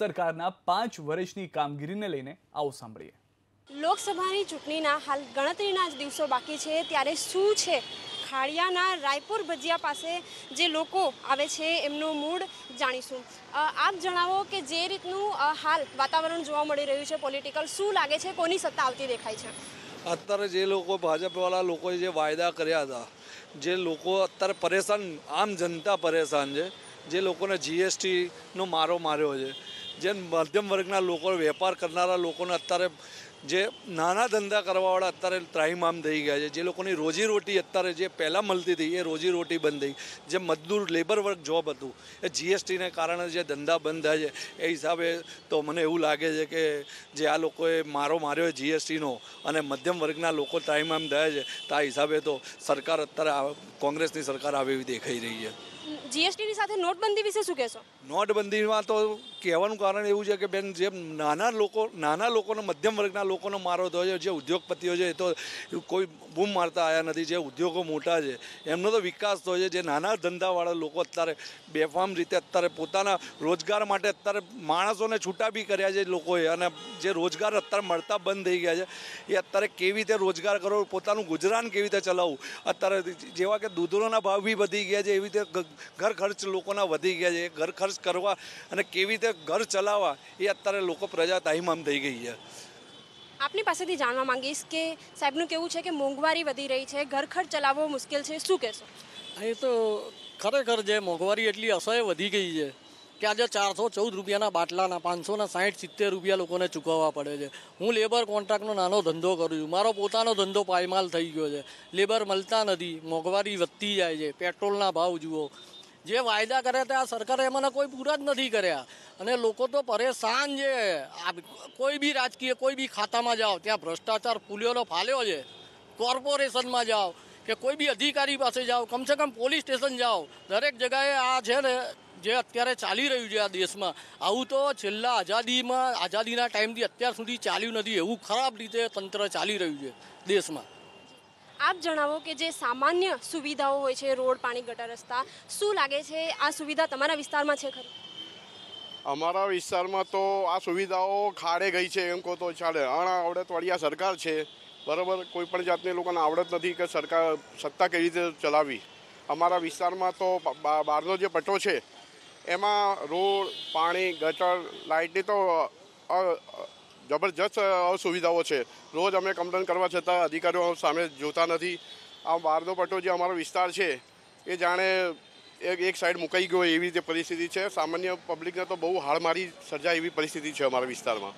સરકારના પાંચ વર્ષની કામગીરીને લઈને આવો સાંભળીએ. લોકસભાની ચૂંટણીના હાલ ગણતરીના જ દિવસો બાકી છે. ત્યારે શું છે? ખાડિયાના રાયપુર ભજીયા પાસે જે લોકો આવે છે એમનું મૂડ જાણીશું. આપ જણાવો કે જે રીતનું હાલ વાતાવરણ જોવા મળી રહ્યું છે પોલિટિકલ શું લાગે છે? કોની સત્તા આવતી દેખાય છે? અત્યારે જે લોકો ભાજપવાળા લોકોએ જે વાયદા કર્યા હતા જે લોકો અત્યારે પરેશાન આમ જનતા પરેશાન છે જે લોકોને જીએસટીનો મારો માર્યો છે જે મધ્યમ વર્ગના લોકો, વેપાર કરનારા લોકોને અત્યારે જે નાના ધંધા કરવાવાળા અત્યારે ત્રાહીમામ થઈ ગયા છે. જે લોકોની રોજીરોટી અત્યારે જે પહેલાં મળતી હતી, એ રોજીરોટી બંધ થઈ. જે મજદૂર લેબર વર્ક જોબ હતું, એ જીએસટીને કારણે જે ધંધા બંધ થાય છે, એ હિસાબે તો મને એવું લાગે છે કે જે આ લોકોએ મારો માર્યો જીએસટીનો અને મધ્યમ વર્ગના લોકો ત્રાહીમામ થયા છે, તો આ હિસાબે તો સરકાર અત્યારે કોંગ્રેસની સરકાર આવે દેખાઈ રહી છે. જીએસટીની સાથે નોટબંધી વિશે શું કહેશો? નોટબંધીમાં તો કહેવાનું કારણ એવું છે કે બેન, જે નાના લોકો, નાના લોકોનો, મધ્યમ વર્ગના લોકોનો મારો થયો છે જે ઉદ્યોગપતિઓ છે એ તો કોઈ બૂમ મારતા આવ્યા નથી, જે ઉદ્યોગો મોટા છે. એમનો તો વિકાસ થયો છે, જે નાના ધંધાવાળા લોકો અત્યારે બેફામ રીતે અત્યારે પોતાના રોજગાર માટે અત્યારે માણસોને છૂટા બી કર્યા છે લોકોએ, અને જે રોજગાર અત્યારે મળતા બંધ થઈ ગયા છે, એ અત્યારે કેવી રીતે રોજગાર કરો પોતાનું ગુજરાન કેવી રીતે ચલાવવું? અત્યારે જેવા કે દૂધોના ભાવ બી વધી ગયા છે, એવી રીતે ઘર ખર્ચ લોકોના વધી ગયા છે ઘર ખર્ચ કરવા અને કેવી રીતે ઘર ચલાવવા એ અત્યારે લોકો પ્રજા તાહીમામ થઈ ગઈ છે. આપની પાસેથી જાણવા માંગીશ કે સાહેબનું કેવું છે કે મોંઘવારી વધી રહી છે ઘર ખર્ચ ચલાવવો મુશ્કેલ છે શું કહેશો? એ તો ખરેખર જે મોંઘવારી એટલી અસહ્ય વધી ગઈ છે કે આજે ચારસો ચૌદ રૂપિયાના બાટલાના પાંચસોના સાઠ સિત્તેર રૂપિયા લોકોને ચૂકવવા પડે છે. હું લેબર કોન્ટ્રાક્ટનો નાનો ધંધો કરું છું. મારો પોતાનો ધંધો પાયમાલ થઈ ગયો છે. લેબર મળતા નથી મોંઘવારી વધતી જાય છે. પેટ્રોલના ભાવ જુઓ. જે વાયદા કર્યા હતા આ સરકારે એમાંના કોઈ પૂરા જ નથી કર્યા. અને લોકો તો પરેશાન છે. કોઈ બી રાજકીય, કોઈ બી ખાતામાં જાઓ, ત્યાં ભ્રષ્ટાચાર ફૂલ્યોનો ફાલ્યો છે. કોર્પોરેશનમાં જાઓ કે કોઈ બી અધિકારી પાસે જાઓ, કમસે કમ પોલીસ સ્ટેશન જાઓ. દરેક જગાએ આ છે ને, જે અત્યારે ચાલી રહ્યું છે આ દેશમાં. આવું તો છેલ્લા આઝાદીમાં, આઝાદીના ટાઈમથી અત્યાર સુધી ચાલ્યું નથી. એવું ખરાબ રીતે તંત્ર ચાલી રહ્યું છે દેશમાં. આપ જણાવો કે જે સામાન્ય સુવિધાઓ હોય છે, રોડ, પાણી, ગટર, રસ્તા, શું લાગે છે આ સુવિધા તમારા વિસ્તારમાં છે ખરી? અમારા વિસ્તારમાં તો આ સુવિધાઓ ખાડે ગઈ છે એમ કહો તો ચાલે. અણ આવડતવાળી આ સરકાર છે. બરાબર, કોઈ પણ જાતની લોકોને આવડત નથી કે સરકાર સત્તા કેવી રીતે ચલાવવી. અમારા વિસ્તારમાં તો બહારનો જે પટ્ટો છે, એમાં રોડ, પાણી, ગટર, લાઇટની તો જબરજસ્ત અસુવિધાઓ છે. રોજ અમે કમ્પ્લેન કરવા છતાં અધિકારીઓ સામે જોતા નથી. આ બહારનો પટ્ટો જે અમારો વિસ્તાર છે એ જાણે એક એક સાઈડ મુકાઈ ગયો એવી રીતે પરિસ્થિતિ છે. સામાન્ય પબ્લિકને તો બહુ હાડમારી સર્જાય એવી પરિસ્થિતિ છે અમારા વિસ્તારમાં.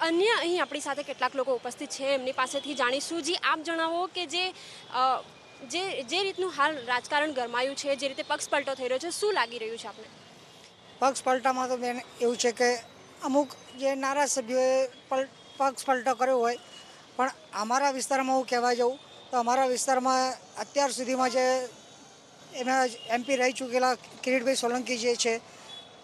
અન્ય અહીં આપણી સાથે કેટલાક લોકો ઉપસ્થિત છે. એમની પાસેથી જાણીશું. જી આપ જણાવો કે જે જે જે રીતનું હાલ રાજકારણ ગરમાયું છે જે રીતે પક્ષ પલટો થઈ રહ્યો છે શું લાગી રહ્યું છે આપને? પક્ષ પલટામાં તો બેન એવું છે કે અમુક જે નારા સભ્યોએ પક્ષ પલટો કર્યો હોય, પણ અમારા વિસ્તારમાં હું કહેવા જાઉં, તો અમારા વિસ્તારમાં અત્યાર સુધીમાં જે એના એમપી રહી ચૂકેલા કિરીટભાઈ સોલંકી જે છે,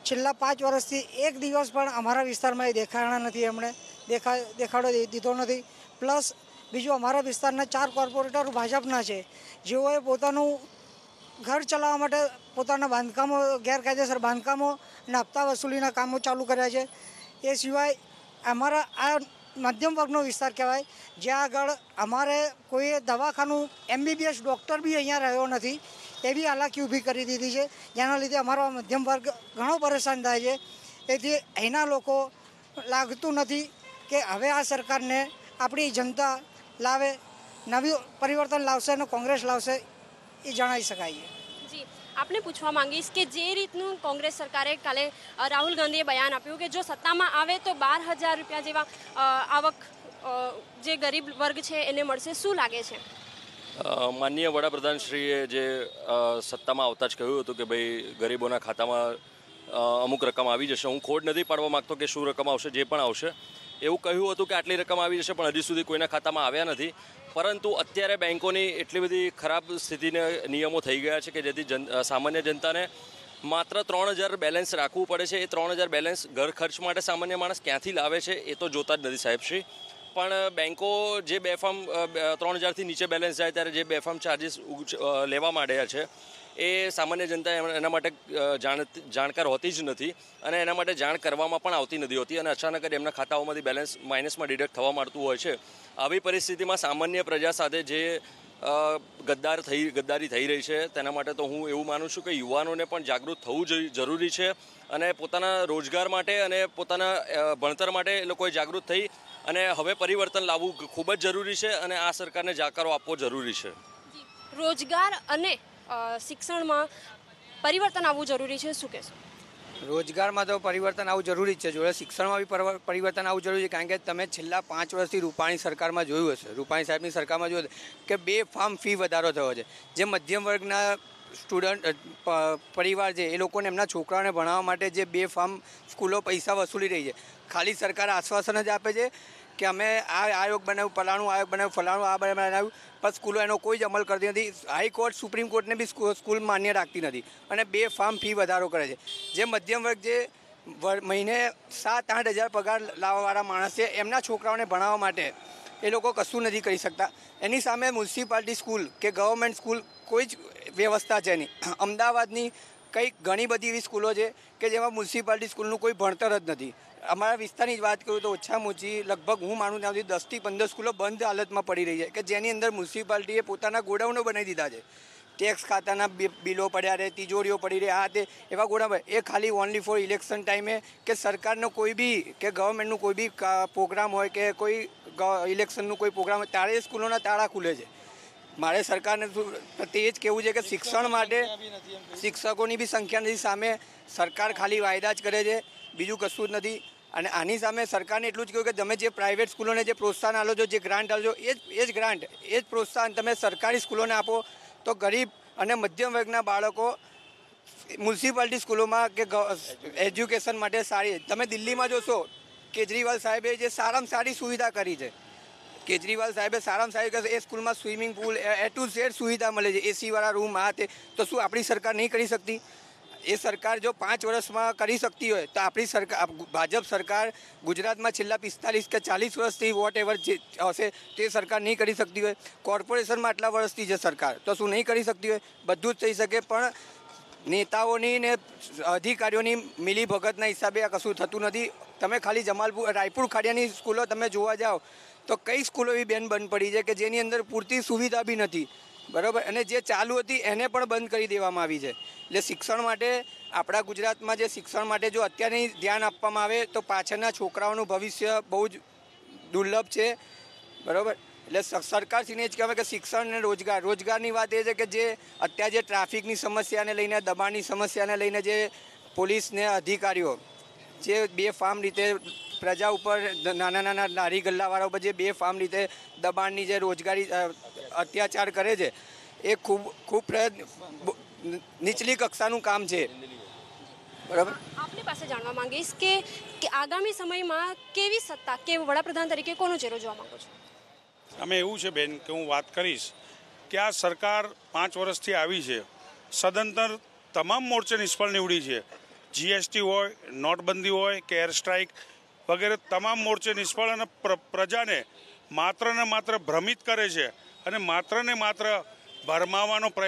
છેલ્લા પાંચ વર્ષથી એક દિવસ પણ અમારા વિસ્તારમાં એ દેખાણા નથી એમણે, દેખા, દેખાડો દીધો નથી. પ્લસ બીજું અમારા વિસ્તારના ચાર કોર્પોરેટર ભાજપના છે, જેઓએ પોતાનું ઘર ચલાવવા માટે પોતાના બાંધકામો, ગેરકાયદેસર બાંધકામો અને હપ્તા વસૂલીના કામો ચાલુ કર્યા છે. એ સિવાય અમારા આ મધ્યમ વર્ગનો વિસ્તાર કહેવાય, જ્યાં આગળ અમારે કોઈ દવાખાનું, એમબીબીએસ ડૉક્ટર બી અહીંયા રહ્યો નથી, એવી હાલાકી ઊભી કરી દીધી છે. જેના લીધે અમારો મધ્યમ વર્ગ ઘણો પરેશાન થાય છે. એથી અહીંના લોકો લાગતું નથી કે હવે આ સરકારને આપણી જનતા લાવે, નવી પરિવર્તન લાવશે અને કોંગ્રેસ લાવશે. એ જણાવી શકાય. છે જી આપને પૂછવા માંગીશ કે જે રીતનું કોંગ્રેસ સરકારે કાલે રાહુલ ગાંધીએ બયાન આપ્યું કે જો સત્તામાં આવે તો બાર હજાર રૂપિયા જેવા આવક જે ગરીબ વર્ગ છે એને મળશે. શું લાગે છે? માનનીય વડાપ્રધાનશ્રીએ જે સત્તામાં આવતા જ કહ્યું હતું કે ભાઈ ગરીબોના ખાતામાં અમુક રકમ આવી જશે. હું ખોટ નથી પાડવા માંગતો કે શું રકમ આવશે જે પણ આવશે. એવું કહ્યું હતું કે આટલી રકમ આવી જશે પણ હજી સુધી કોઈના ખાતામાં આવ્યા નથી. પરંતુ અત્યારે બેન્કોની એટલી બધી ખરાબ સ્થિતિને નિયમો થઈ ગયા છે કે જેથી જન સામાન્ય જનતાને માત્ર ત્રણ હજાર બેલેન્સ રાખવું પડે છે. એ ત્રણ હજાર બેલેન્સ ઘર ખર્ચ માટે સામાન્ય માણસ ક્યાંથી લાવે છે એ તો જોતા જ નથી સાહેબશ્રી પણ બેન્કો જે બે ફોર્મ ત્રણ હજારથી નીચે બેલેન્સ જાય ત્યારે જે બેફામ ચાર્જિસ લેવા માંડ્યા છે, એ સામાન્ય જનતા એના માટે જાણ, જાણકાર હોતી જ નથી અને એના માટે જાણ કરવામાં પણ આવતી નથી હોતી અને અચાનક જ એમના ખાતાઓમાંથી બેલેન્સ માઇનસમાં ડિડક્ટ થવા માંડતું હોય છે. આવી પરિસ્થિતિમાં સામાન્ય પ્રજા સાથે જે ગદ્દાર થઈ, ગદ્દારી થઈ રહી છે, તેના માટે તો હું એવું માનું છું કે યુવાનોને પણ જાગૃત થવું જરૂરી છે અને પોતાના રોજગાર માટે અને પોતાના ભણતર માટે એ લોકોએ જાગૃત થઈ અને હવે પરિવર્તન લાવવું ખૂબ જ જરૂરી છે અને આ સરકારને જાકારો આપવો જરૂરી છે. રોજગાર અને શિક્ષણમાં પરિવર્તન આવવું જરૂરી છે. શું કહેશો? રોજગારમાં તો પરિવર્તન આવવું જરૂરી જ છે. જોડે શિક્ષણમાં બી પરવ- પરિવર્તન આવવું જરૂરી છે. કારણ કે તમે છેલ્લા પાંચ વર્ષથી રૂપાણી સરકારમાં જોયું હશે. રૂપાણી સાહેબની સરકારમાં જોયું કે બે ફાર્મ ફી વધારો થયો છે. જે મધ્યમ વર્ગના સ્ટુડન્ટ પરિવાર છે એ લોકોને એમના છોકરાઓને ભણાવવા માટે જે બે ફાર્મ સ્કૂલો પૈસા વસૂલી રહી છે. ખાલી સરકાર આશ્વાસન જ આપે છે કે અમે આ આયોગ બનાવ્યું, ફલાણું આયોગ બનાવ્યું, ફલાણું આ બનાવ્યું પણ સ્કૂલો એનો કોઈ જ અમલ કરતી નથી. હાઈકોર્ટ સુપ્રીમ કોર્ટને બી સ્કૂ- સ્કૂલ માન્ય રાખતી નથી. અને બે ફાર્મ ફી વધારો કરે છે. જે મધ્યમ વર્ગ જે મહિને સાત, આઠ હજાર પગાર લાવવાવાળા માણસ છે, એમના છોકરાઓને ભણાવવા માટે એ લોકો કશું નથી કરી શકતા. એની સામે મ્યુનિસિપાલિટી સ્કૂલ કે ગવર્મેન્ટ સ્કૂલ કોઈ જ વ્યવસ્થા છે નહીં. અમદાવાદની કંઈક ઘણી બધી એવી સ્કૂલો છે કે જેમાં મ્યુનિસિપાલિટી સ્કૂલનું કોઈ ભણતર જ નથી. અમારા વિસ્તારની જ વાત કરું તો ઓછામાં ઓછી લગભગ હું માનું ત્યાં સુધી દસથી પંદર સ્કૂલો બંધ હાલતમાં પડી રહી છે કે જેની અંદર મ્યુનિસિપાલિટીએ પોતાના ગોડાઉનો બનાવી દીધા છે. ટેક્સ ખાતાના બિલો પડ્યા રહે, તિજોરીઓ પડી રહે, આ તે એવા ગોડા એ ખાલી ઓનલી ફોર ઇલેક્શન ટાઈમે કે સરકારનો કોઈ બી કે ગવર્મેન્ટનું કોઈ બી પ્રોગ્રામ હોય કે કોઈ ઇલેક્શનનું કોઈ પ્રોગ્રામ હોય, ત્યારે સ્કૂલોના તાળા ખુલે છે. મારે સરકારને પ્રત્યે તે જ કહેવું છે કે શિક્ષણ માટે શિક્ષકોની બી સંખ્યા નથી. સામે સરકાર ખાલી વાયદા જ કરે છે, બીજું કશું જ નથી. અને આની સામે સરકારને એટલું જ કહ્યું કે તમે જે પ્રાઇવેટ સ્કૂલોને જે પ્રોત્સાહન આલો છો, જે ગ્રાન્ટ આલો છો, એ જ એ જ ગ્રાન્ટ એ જ પ્રોત્સાહન તમે સરકારી સ્કૂલોને આપો. તો ગરીબ અને મધ્યમ વર્ગના બાળકો મ્યુનિસિપાલિટી સ્કૂલોમાં કે એજ્યુકેશન માટે સારી, તમે દિલ્હીમાં જોશો, કેજરીવાલ સાહેબે જે સારામાં સારી સુવિધા કરી છે. કેજરીવાલ સાહેબે સારામાં સારી કહે. એ સ્કૂલમાં swimming pool, A to Z સુવિધા મળે છે એસીવાળા રૂમ, આ તે. તો શું આપણી સરકાર નહીં કરી શકતી? એ સરકાર જો પાંચ વર્ષમાં કરી શકતી હોય, તો આપણી સરકાર ભાજપ સરકાર ગુજરાતમાં છેલ્લા પિસ્તાલીસ કે ચાલીસ વર્ષથી વોટ એવર જે હશે તે સરકાર નહીં કરી શકતી હોય. કોર્પોરેશનમાં આટલા વર્ષથી છે સરકાર, તો શું નહીં કરી શકતી હોય? બધું જ થઈ શકે, પણ નેતાઓની ને અધિકારીઓની મિલી ભગતના હિસાબે આ કશું થતું નથી. તમે ખાલી જમાલપુર, રાયપુર ખાડિયાની સ્કૂલો તમે જોવા જાઓ તો કઈ સ્કૂલો એવી બેન બંધ પડી છે કે જેની અંદર પૂરતી સુવિધા બી નથી? બરાબર? અને જે ચાલુ હતી એને પણ બંધ કરી દેવામાં આવી છે. એટલે શિક્ષણ માટે, આપણા ગુજરાતમાં જે શિક્ષણ માટે જો અત્યારે ધ્યાન આપવામાં આવે તો પાછળના છોકરાઓનું ભવિષ્ય બહુ જ દુર્લભ છે. બરાબર? એટલે સરકારશ્રીને જ કહેવાય કે શિક્ષણ અને રોજગાર. રોજગારની વાત એ છે કે જે અત્યારે જે ટ્રાફિકની સમસ્યાને લઈને, દબાણની સમસ્યાને લઈને જે પોલીસને અધિકારીઓ, જે બે ફાર્મ રીતે પ્રજા ઉપર નાના નાના નારી ગલ્લાવાળા ઉપર જે બે ફાર્મ રીતે દબાણની જે રોજગારી અત્યાચાર કરે છે એ ખૂબ ખૂબ પ્રયત્ન નીચલી કક્ષાનું કામ છે. બરાબર? આપની પાસે જાણવા માંગીશ કે કે આગામી સમયમાં કેવી સત્તા કે વડાપ્રધાન તરીકે કોનો ચહેરો જોવા માંગો છો? અમે એવું છે બેન કે હું વાત કરીશ કે આ સરકાર પાંચ વર્ષથી આવી છે. સદંતર તમામ મોરચે નિષ્ફળ નીવડી છે. જીએસટી હોય નોટબંધી હોય કે એર સ્ટ્રાઇક વગેરે તમામ મોરચે નિષ્ફળ અને પ્રજાને માત્ર ને માત્ર ભ્રમિત કરે છે અને માત્ર ને માત્ર ભરમાવાનો પ્રયત્ન